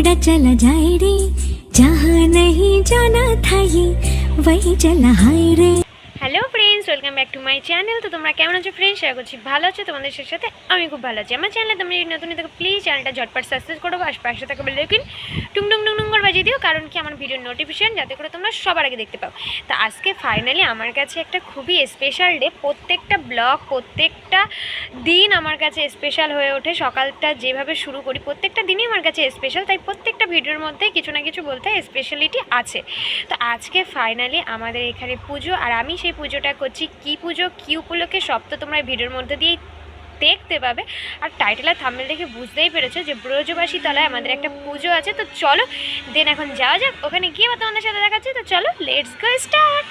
छोड़ा चला जाए रे। जहाँ नहीं जाना था ये वही चला हाय रे। Welcome back to my channel তো তোমরা কেমন আছো ফ্রেন্ডস শেয়ার করছি ভালো আছো। তোমাদের সাথে আমি খুব ভালো আছি। আমার চ্যানেলে তোমরা নতুন দেখো প্লিজ চ্যানেলটা ঝটপট সাবস্ক্রাইব করো আর পাশে বেল আইকন টুং টুং টুং টুং করে বাজিয়ে দিও, কারণ কি আমার ভিডিওর নোটিফিকেশন যাতে করে তোমরা সবার আগে দেখতে পাও। তো আজকে ফাইনালি আমার কাছে একটা খুবই স্পেশাল ডে প্রত্যেকটা ব্লগ প্রত্যেকটা দিন আমার কাছে স্পেশাল হয়ে ওঠে। সকালটা যেভাবে শুরু করি, প্রত্যেকটা দিনই আমার কাছে স্পেশাল তাই প্রত্যেকটা ভিডিওর মধ্যে কিছু না কিছু বলতে স্পেশালিটি আছে। তো আজকে ফাইনালি আমাদের এখানে পুজো, আর আমি সেই পুজোটা করছি কি পুজো কী উপলক্ষে সব তো তোমরা ভিডিওর মধ্যে দিয়েই দেখতে পাবে। আর টাইটেল আর দেখে বুঝতেই পেরেছ যে ব্রজবাসী তলায় আমাদের একটা পুজো আছে। তো চলো দেন এখন যাওয়া যাক। ওখানে গিয়ে তোমাদের সাথে দেখাচ্ছি। তো চলো লেটস গো স্টার্ট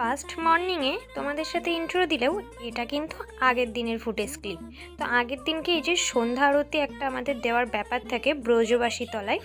ফার্স্ট মর্নিংয়ে তোমাদের সাথে ইন্ট্রো দিলেও এটা কিন্তু আগের দিনের ফুটেজ ক্লিপ তো আগের দিনকে এই যে সন্ধ্যা আরতি একটা আমাদের দেওয়ার ব্যাপার থাকে ব্রজবাসী তলায়,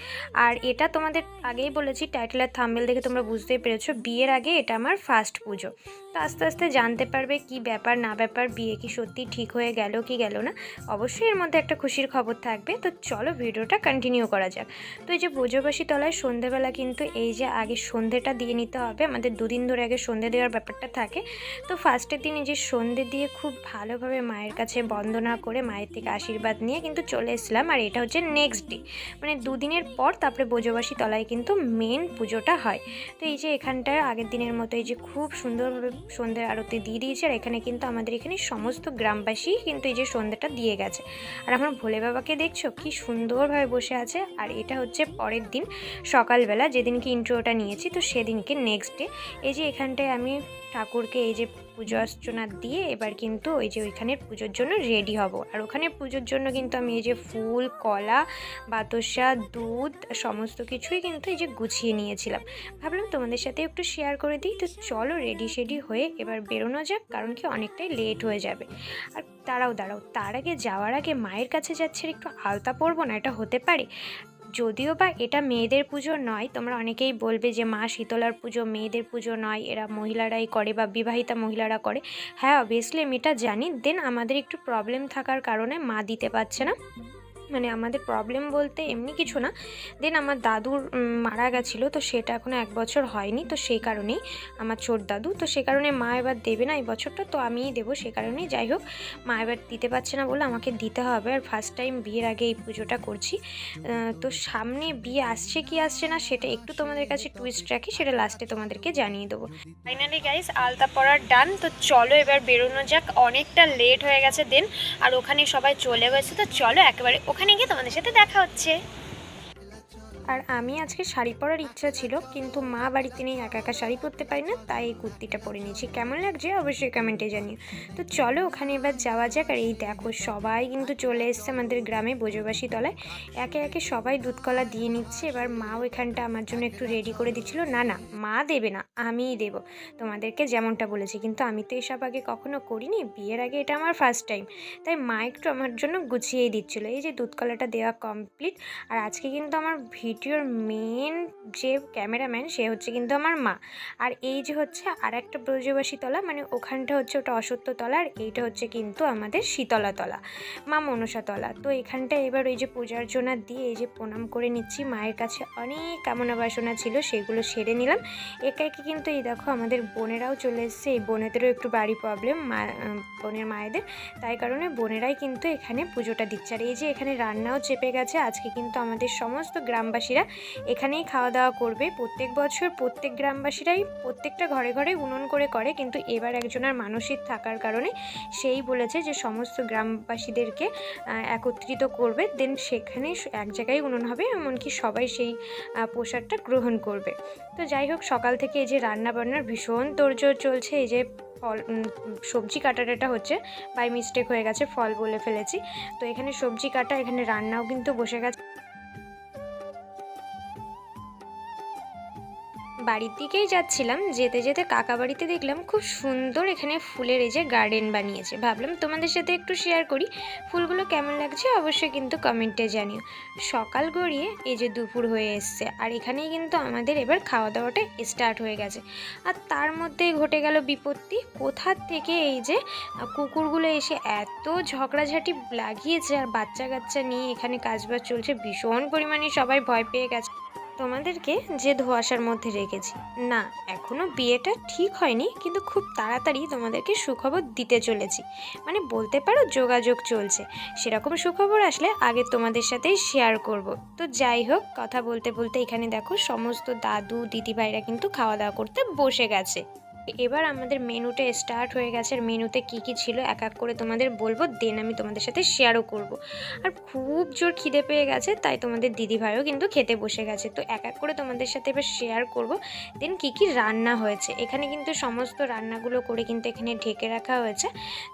আর এটা তোমাদের আগেই বলেছি টাইটেল আর থাম্বেল দেখে তোমরা বুঝতেই পেরেছ, বিয়ের আগে এটা আমার ফার্স্ট পুজো। তো আস্তে আস্তে জানতে পারবে কি ব্যাপার, না ব্যাপার, বিয়ে কি সত্যি ঠিক হয়ে গেল কি গেল না, অবশ্যই এর মধ্যে একটা খুশির খবর থাকবে। তো চলো ভিডিওটা কন্টিনিউ করা যাক। তো এই যে ব্রজবাসী তলায় সন্ধেবেলা কিন্তু এই যে আগে সন্ধেটা দিয়ে নিতে হবে, আমাদের দুদিন ধরে আগে সন্ধে দেওয়ার ব্যাপারটা থাকে। তো ফার্স্টের দিন এই যে সন্ধে দিয়ে খুব ভালোভাবে মায়ের কাছে বন্দনা করে মায়ের থেকে আশীর্বাদ নিয়ে কিন্তু চলে এসলাম আর এটা হচ্ছে নেক্সট ডে মানে দুদিনের পর তারপরে ব্রজবাসী তলায় কিন্তু মেন পুজোটা হয়। তো এই যে এখানটায় আগের দিনের মতো এই যে খুব সুন্দরভাবে সন্ধ্যের আরতি দিয়ে দিয়েছে। আর এখানে কিন্তু আমাদের এখানে সমস্ত গ্রামবাসী কিন্তু এই যে সন্ধ্যাটা দিয়ে গেছে। আর আমার ভোলে বাবাকে দেখছ? কি সুন্দরভাবে বসে আছে। আর এটা হচ্ছে পরের দিন সকালবেলা যেদিনকে ইন্ট্রোটা নিয়েছি, তো সেদিনকে নেক্সট ডে এই যে এখানটায় আমি ঠাকুরকে এই যে পুজো অর্চনা দিয়ে এবার কিন্তু ওই যে ওইখানের পুজোর জন্য রেডি হব। আর ওখানে পুজোর জন্য কিন্তু আমি এই যে ফুল, কলা, বাতাসা, দুধ সমস্ত কিছুই কিন্তু এই যে গুছিয়ে নিয়েছিলাম। ভাবলাম তোমাদের সাথে একটু শেয়ার করে দিই। তো চলো রেডি শেডি হয়ে এবার বেরোনো যাক, কারণ কি অনেকটাই লেট হয়ে যাবে। আর দাঁড়াও দাঁড়াও, তার আগে যাওয়ার আগে মায়ের কাছে যাচ্ছে একটু আলতা পরবো না? এটা হতে পারে? যদিও বা এটা মেয়েদের পুজো নয়, তোমরা অনেকেই বলবে যে মা শীতলার পুজো মেয়েদের পুজো নয়, এরা মহিলারাই করে বা বিবাহিতা মহিলারা করে। হ্যাঁ অবভিয়াসলি আমি এটা জানি দেন আমাদের একটু প্রবলেম থাকার কারণে মা দিতে পারছে না। মানে আমাদের প্রবলেম বলতে এমনি কিছু না। দেন আমার দাদুর মারা গেছিল, তো সেটা এখনও এক বছর হয়নি, তো সেই কারণেই আমার ছোট দাদু। তো সে কারণে মা এবার দেবে না এই বছরটা, তো আমিই দেবো সে কারণেই যাই হোক, মা এবার দিতে পারছে না বলে আমাকে দিতে হবে। আর ফার্স্ট টাইম বিয়ের আগে এই পুজোটা করছি। তো সামনে বিয়ে আসছে কি আসছে না সেটা একটু তোমাদের কাছে টুইস্ট রাখি, সেটা লাস্টে তোমাদেরকে জানিয়ে দেবো। ফাইনালি গাইস আলতা পরার ডান তো চলো এবার বেরোনো যাক। অনেকটা লেট হয়ে গেছে দেন আর ওখানে সবাই চলে গেছে, তো চলো একেবারে ওখানে গিয়ে তোমাদের সাথে দেখা হচ্ছে। আর আমি আজকে শাড়ি পরার ইচ্ছা ছিল, কিন্তু মা বাড়িতে নেই, একা একা শাড়ি পরতে পারি না, তাই এই কুর্তিটা পরে নিয়েছি। কেমন লাগছে অবশ্যই কমেন্টে জানিও। তো চলো ওখানে এবার যাওয়া যাক, আর এই দেখো সবাই কিন্তু চলে এসছে আমাদের গ্রামে বোঝবাসী তলায়। একে একে সবাই দুধকলা দিয়ে নিচ্ছে, এবার মাও এখানটা আমার জন্য একটু রেডি করে দিচ্ছিল। না না, মা দেবে না, আমিই দেবো। তোমাদেরকে যেমনটা বলেছি, কিন্তু আমি তো এসব আগে কখনো করিনি, বিয়ের আগে এটা আমার ফার্স্ট টাইম তাই মা একটু আমার জন্য গুছিয়েই দিচ্ছিল। এই যে দুধকলাটা দেওয়া কমপ্লিট আর আজকে কিন্তু আমার ভিডিওর মেন যে ক্যামেরাম্যান সে হচ্ছে কিন্তু আমার মা। আর এই যে হচ্ছে আর একটা ব্রজবাসী তলা মানে ওখানটা হচ্ছে ওটা অসত্য তলা, আর এইটা হচ্ছে কিন্তু আমাদের শীতলা তলা, মা মনসা তলা। তো এখানটা এবার ওই যে পূজার্চনা দিয়ে এই যে প্রণাম করে নিচ্ছি, মায়ের কাছে অনেক কামনা বাসনা ছিল, সেগুলো সেরে নিলাম। একা একে কিন্তু এই দেখো আমাদের বোনেরাও চলে এসছে, এই বোনেদেরও একটু বাড়ি প্রবলেম মা, বোনের মায়েদের। তাই কারণে বোনেরাই কিন্তু এখানে পুজোটা দিচ্ছে। আর এই যে এখানে রান্নাও চেপে গেছে, আজকে কিন্তু আমাদের সমস্ত গ্রামবাসীরা এখানেই খাওয়া দাওয়া করবে। প্রত্যেক বছর প্রত্যেক গ্রামবাসীরাই প্রত্যেকটা ঘরে ঘরে উনুন করে করে, কিন্তু এবার একজনের মানসিক থাকার কারণে সেই বলেছে যে সমস্ত গ্রামবাসীদেরকে একত্রিত করবে। দেন সেখানে এক জায়গায় উনুন হবে, এমনকি সবাই সেই প্রসাদটা গ্রহণ করবে। তো যাই হোক, সকাল থেকে এই যে রান্না বান্নার ভীষণ তোড়জোড় চলছে, এই যে ফল সবজি কাটাটা হচ্ছে, বাই মিস্টেক হয়ে গেছে ফল বলে ফেলেছি। তো এখানে সবজি কাটা, এখানে রান্নাও কিন্তু বসে গেছে। বাড়ির দিকেই যাচ্ছিলাম, যেতে যেতে কাকা বাড়িতে দেখলাম খুব সুন্দর এখানে ফুলের এই যে গার্ডেন বানিয়েছে। ভাবলাম তোমাদের সাথে একটু শেয়ার করি, ফুলগুলো কেমন লাগছে অবশ্যই কিন্তু কমেন্টে জানিও। সকাল গড়িয়ে এই যে দুপুর হয়ে এসছে, আর এখানেই কিন্তু আমাদের এবার খাওয়া দাওয়াটা স্টার্ট হয়ে গেছে। আর তার মধ্যে ঘটে গেল বিপত্তি কোথার থেকে এই যে কুকুরগুলো এসে এত ঝগড়াঝাটি লাগিয়েছে, আর বাচ্চা কাচ্চা নিয়ে এখানে কাজবাজ চলছে, ভীষণ পরিমাণে সবাই ভয় পেয়ে গেছে। তোমাদেরকে যে ধোয়াশার মধ্যে রেখেছি। না এখনও বিয়েটা ঠিক হয়নি, কিন্তু খুব তাড়াতাড়ি তোমাদেরকে সুখবর দিতে চলেছি। মানে বলতে পারো যোগাযোগ চলছে। সেরকম সুখবর আসলে আগে তোমাদের সাথেই শেয়ার করব। তো যাই হোক, কথা বলতে বলতে এখানে দেখো, সমস্ত দাদু, দিদিভাইরা কিন্তু খাওয়া দাওয়া করতে বসে গেছে। এবার আমাদের মেনুটা স্টার্ট হয়ে গেছে। আর মেনুতে কি কি ছিল এক এক করে তোমাদের বলব দেন আমি তোমাদের সাথে শেয়ারও করব। আর খুব জোর খিদে পেয়ে গেছে, তাই তোমাদের দিদিভাইও কিন্তু খেতে বসে গেছে। তো এক এক করে তোমাদের সাথে এবার শেয়ার করব। দেন কি কি রান্না হয়েছে? এখানে কিন্তু সমস্ত রান্নাগুলো করে কিন্তু এখানে ঢেকে রাখা হয়েছে।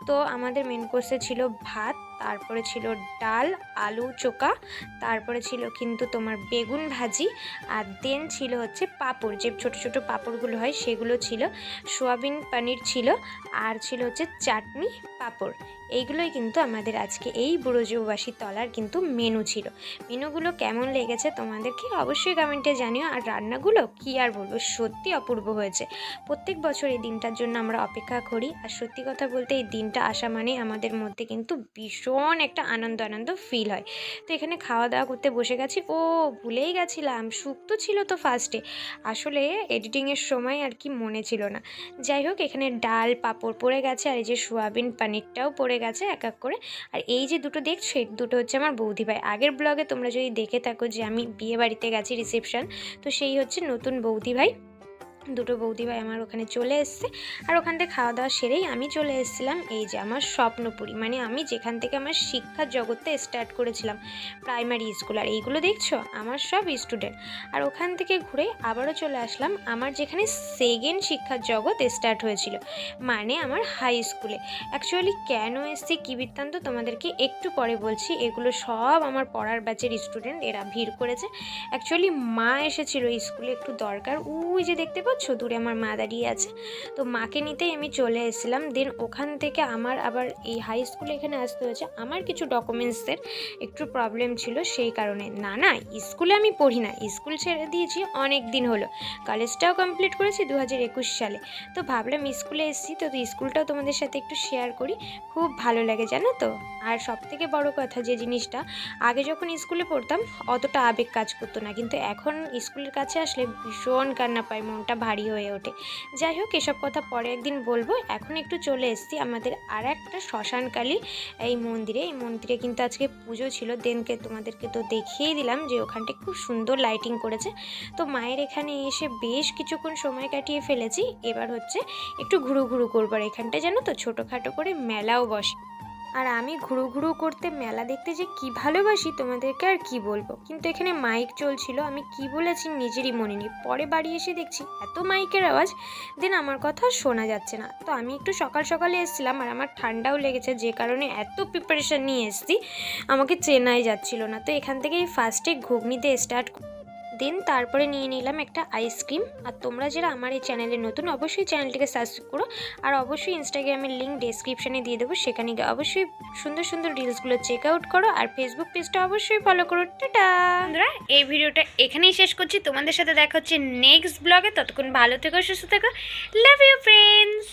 তো আমাদের মেন কোর্সে ছিল ভাত তারপরে ছিল ডাল, আলু চোকা তারপরে ছিল কিন্তু তোমার বেগুন ভাজি, আর দেন ছিল হচ্ছে পাপড়, যে ছোট ছোট পাপড়গুলো হয় সেগুলো ছিল, সোয়াবিন পানির ছিল, আর ছিল হচ্ছে চাটনি পাঁপড়। এইগুলোই কিন্তু আমাদের আজকে এই বুড়োজৌবাসী তলার কিন্তু মেনু ছিল। মেনুগুলো কেমন লেগেছে তোমাদেরকে অবশ্যই কমেন্টে জানিও। আর রান্নাগুলো কি আর বলব, সত্যি অপূর্ব হয়েছে। প্রত্যেক বছর এই দিনটার জন্য আমরা অপেক্ষা করি। আর সত্যি কথা বলতে এই দিনটা আসা মানে আমাদের মধ্যে কিন্তু ভীষণ একটা আনন্দ আনন্দ ফিল হয়। তো এখানে খাওয়া দাওয়া করতে বসে গেছি। ও ভুলেই গেছিলাম শুক্তো ছিল তো ফার্স্টে আসলে এডিটিংয়ের সময় আর কি মনে ছিল না। যাই হোক, এখানে ডাল, পাঁপড় পড়ে গেছে। আর এই যে সোয়াবিন পানিরটাও পড়ে গেছে এক এক করে। আর এই যে দুটো দেখছ এই দুটো হচ্ছে আমার বৌদি ভাই। আগের ব্লগে তোমরা যদি দেখে থাকো যে আমি বিয়ে বাড়িতে গেছি রিসেপশন তো সেই হচ্ছে নতুন বৌদি ভাই। দুটো বৌদি ভাই আমার ওখানে চলে এসছে। আর ওখান থেকে খাওয়া দাওয়া সেরেই আমি চলে এসেছিলাম। এই যে আমার স্বপ্নপুরী মানে আমি যেখান থেকে আমার শিক্ষার জগৎটা স্টার্ট করেছিলাম প্রাইমারি স্কুল আর এইগুলো দেখছ? আমার সব স্টুডেন্ট আর ওখান থেকে ঘুরে আবারও চলে আসলাম। আমার যেখানে সেকেন্ড শিক্ষার জগৎ স্টার্ট হয়েছিল মানে আমার হাই স্কুলে অ্যাকচুয়ালি কেন এসছি কী বৃত্তান্ত তোমাদেরকে একটু পরে বলছি। এগুলো সব আমার পড়ার ব্যাচের স্টুডেন্ট এরা ভিড় করেছে। অ্যাকচুয়ালি মা এসেছিল স্কুলে একটু দরকার। ওই যে দেখতে পাচ্ছ দূরে আমার মা দাঁড়িয়ে আছে। তো মাকে নিতেই আমি চলে এসেছিলাম। দেন ওখান থেকে আমার আবার এই হাই স্কুলে এখানে আসতে হয়েছে। আমার কিছু ডকুমেন্টসের একটু প্রবলেম ছিল সেই কারণে। না না স্কুলে আমি পড়ি না। স্কুল ছেড়ে দিয়েছি, অনেক দিন হলো। কলেজটাও কমপ্লিট করেছি দু হাজার একুশ সালে। তো ভাবলাম স্কুলে এসেছি, তো স্কুলটাও তোমাদের সাথে একটু শেয়ার করি। খুব ভালো লাগে, জানো তো? আর সব থেকে বড় কথা যে জিনিসটা, আগে যখন স্কুলে পড়তাম, অতটা আবেগ কাজ করতো না। কিন্তু এখন স্কুলের কাছে আসলে ভীষণ কান্না পায়, মনটা ভারী হয়ে ওঠে। যাই হোক, এসব কথা পরে একদিন বলব। এখন একটু চলে এসছি আমাদের আর একটা শ্মশানকালী এই মন্দিরে। এই মন্দিরে কিন্তু আজকে পুজো ছিল। দেনকে তোমাদেরকে তো দেখিয়ে দিলাম যে ওখানটা খুব সুন্দর লাইটিং করেছে। তো মায়ের এখানে এসে বেশ কিছুক্ষণ সময় কাটিয়ে ফেলেছি। এবার হচ্ছে একটু ঘুরু ঘুরু করবার এখানটা জানো তো, ছোটোখাটো করে মেলাও বসে। আর আমি ঘুরু ঘুরু করতে মেলা দেখতে যে কি ভালোবাসি, তোমাদেরকে আর কি বলব? কিন্তু এখানে মাইক চলছিল, আমি কি বলেছি নিজেরই মনে নেই। পরে বাড়ি এসে দেখছি এত মাইকের আওয়াজ দেন আমার কথা শোনা যাচ্ছে না। তো আমি একটু সকাল সকালে এসেছিলাম আর আমার ঠান্ডাও লেগেছে, যে কারণে এত প্রিপারেশান নিয়ে এসেছি, আমাকে চেনাই যাচ্ছিল না। তো এখান থেকেই ফার্স্টে ঘুগনিতে স্টার্ট দেন, তারপরে নিয়ে নিলাম একটা আইসক্রিম আর তোমরা যারা আমার এই চ্যানেলে নতুন, অবশ্যই চ্যানেলটিকে সাবস্ক্রাইব করো। আর অবশ্যই ইনস্টাগ্রামের লিঙ্ক ডেসক্রিপশানে দিয়ে দেবো, সেখানে গিয়ে অবশ্যই সুন্দর সুন্দর রিলসগুলো চেক আউট করো। আর ফেসবুক পেজটা অবশ্যই ফলো করো। টাটা! বন্ধুরা, এই ভিডিওটা এখানেই শেষ করছি। তোমাদের সাথে দেখা হচ্ছে নেক্সট ব্লগে ততক্ষণ ভালো থেকো, সুস্থ থেকো। Love you friends